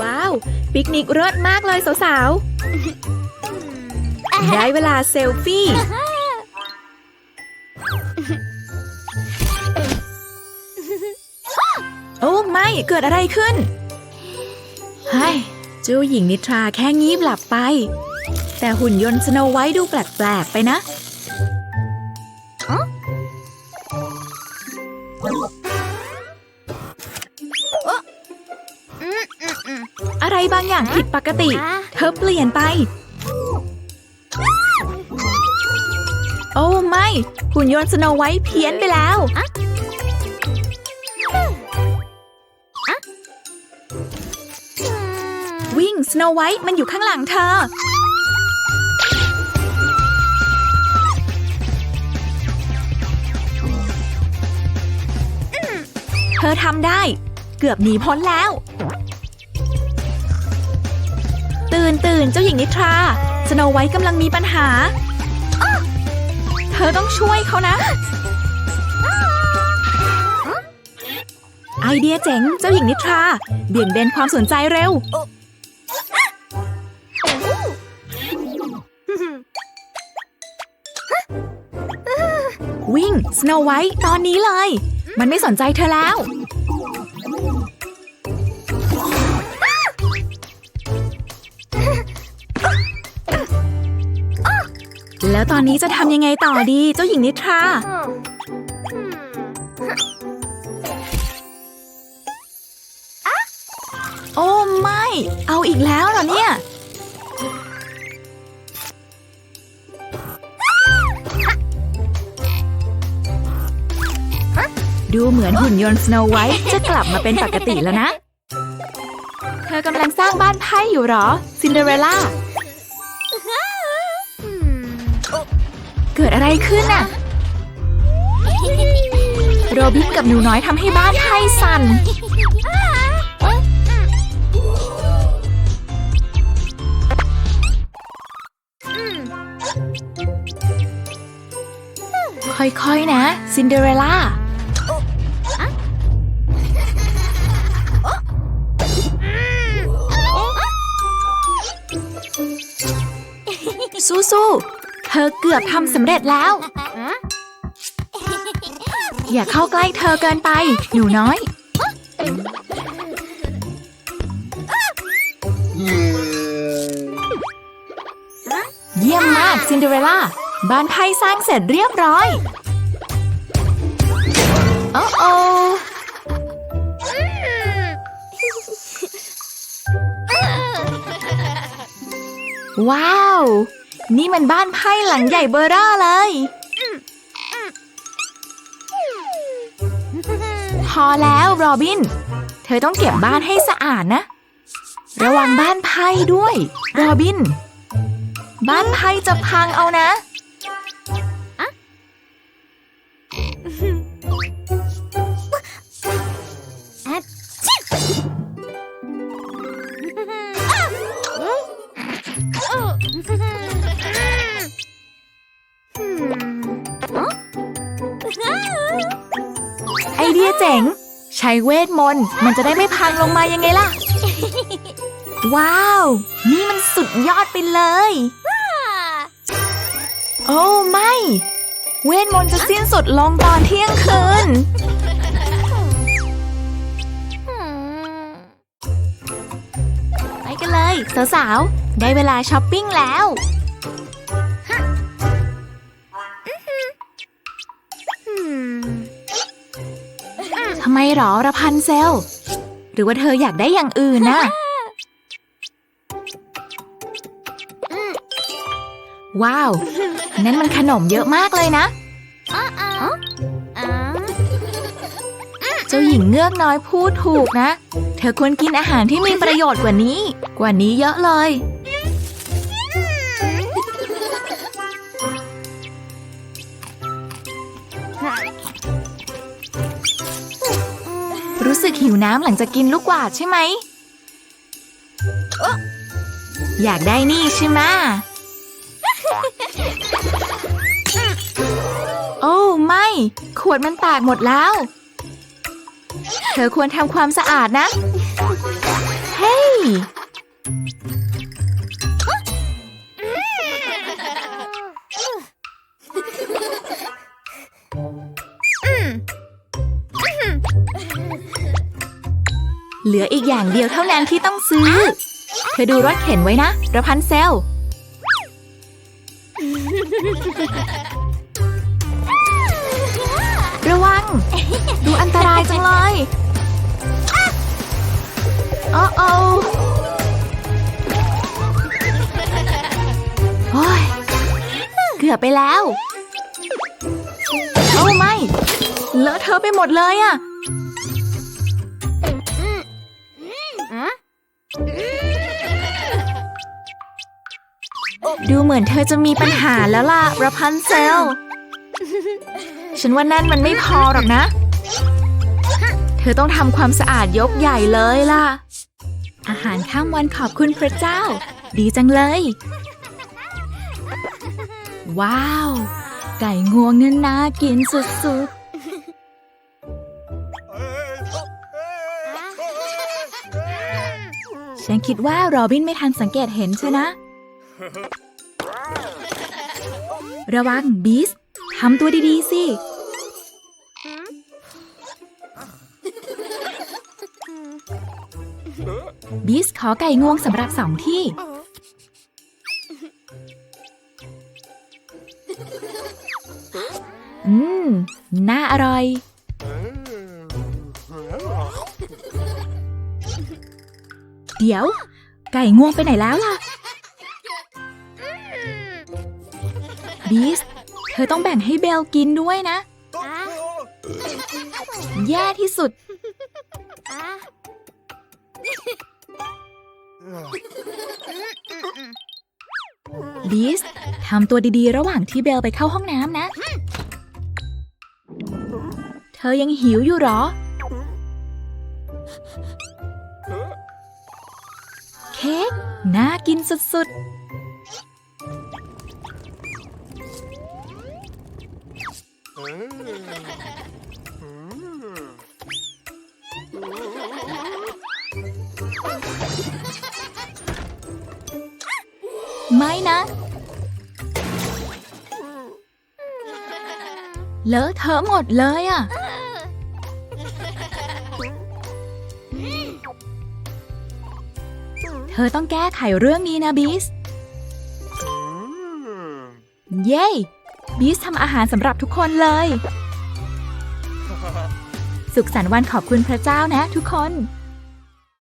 ว้าว ปิกนิกเลิศมากเลยสาวๆ ได้เวลาเซลฟี่ โอ้ไม่เกิดอะไรขึ้นเฮ้ยเจ้าหญิงนิทราแค่งีบหลับไป แต่หุ่นยนต์สโนไวท์ดูแปลก ๆ ไปนะ อะไรบางอย่างผิดปกติ เธอเปลี่ยนไป โอ้ไม่หุ่นยนต์สโนไวท์เพี้ยนไปแล้ว วิ่งสโนไวท์มันอยู่ข้างหลังเธอเธอทำได้ เกือบหนีพ้นแล้ว นตื่นเจ้าหญิงนิทรา สโนไวท์กำลังมีปัญหา เธอต้องช่วยเขานะ ไอเดียเจ๋ง เจ้าหญิงนิทรา เบี่ยงเบนความสนใจเร็ว วิ่ง สโนไวท์ตอนนี้เลย มันไม่สนใจเธอแล้ว แล้วตอนนี้จะทำยังไงต่อดี เจ้าหญิงนิทรา โอ้ไม่ เอาอีกแล้วเหรอเนี่ย ดูเหมือนหุ่นยนต์สโนไวท์จะกลับมาเป็นปกติแล้วนะ เธอกำลังสร้างบ้านไพ่อยู่เหรอ ซินเดอเรลล่า อะไรขึ้นน่ะ โรบินกับหนูน้อยทำให้บ้านไพ่สั่น ค่อยๆนะ ซินเดอเรลล่า สู้ๆ ธอเกือบทำสำเร็จแล้ว อย่าเข้าใกล้เธอเกินไป หนูน้อย เยี่ยมมากซินเดอเรลล่า บ้านไพ่สร้างเสร็จเรียบร้อย โอ้โอว้าว นี่มันบ้านไพ่หลังใหญ่เบอร์เร่าเลย พอแล้วโรบิน เธอต้องเก็บบ้านให้สะอาดนะ ระวังบ้านไพ่ด้วยโรบิน บ้านไพ่จะพังเอานะ จ๋ง ใช้เวทมนต์มันจะได้ไม่พังลงมายังไงล่ะ ว้าว นี่มันสุดยอดไปเลย โอ้ไม่ เวทมนต์จะสิ้นสุดลงตอนเที่ยงคืน ไปกันเลย สาวๆ ได้เวลาช้อปปิ้งแล้ว หรอระพันเซล หรือว่าเธออยากได้อย่างอื่นนะ ว้าว นั่นมันขนมเยอะมากเลยนะ เจ้าหญิงเงือกน้อยพูดถูกนะ เธอควรกินอาหารที่มีประโยชน์กว่านี้ กว่านี้เยอะเลย สึกหิวน้ำหลังจากกินลูกกวาดใช่ไหม อยากได้นี่ใช่ไหมโอ้ไม่ ขวดมันแตกหมดแล้ว เธอควรทำความสะอาดนะ เฮ้ย ลืออีกอย่างเดียวเท่านั้นที่ต้องซื้อ เธอดูรถเข็นไว้นะระพันเซล ระวัง ดูอันตรายจังเลยโอ้โอ้โอ้ยเกือบไปแล้ว โอ้ไม่ เลอะเทอะไปหมดเลยอะ ดูเหมือนเธอจะมีปัญหาแล้วล่ะระพันเซล ฉันว่านั่นมันไม่พอหรอกนะ เธอต้องทำความสะอาดยกใหญ่เลยล่ะ อาหารข้ามวันขอบคุณพระเจ้า ดีจังเลย ว้าว ไก่งวงนั่นน่ากินสุดๆ ฉันคิดว่าโรบินไม่ทันสังเกตเห็นใช่นะ ระวังบีสทำตัวดี ๆ สิ บีสขอไก่งวงสำหรับสองที่ อืม น่าอร่อย เดี๋ยว ไก่งวงไปไหนแล้วล่ะ บีสเธอต้องแบ่งให้เบลกินด้วยนะ แย่ที่สุดบีสทำตัวดีๆ ระหว่างที่เบลไปเข้าห้องน้ำนะ เธอยังหิวอยู่เหรอ เค้กน่ากินสุดๆ ไม่นะ เลอะเทอะหมดเลยอะ เธอต้องแก้ไขเรื่องนี้นะบีส เย้ บีสทำอาหารสำหรับทุกคนเลย สุขสันต์วันขอบคุณพระเจ้านะทุกคน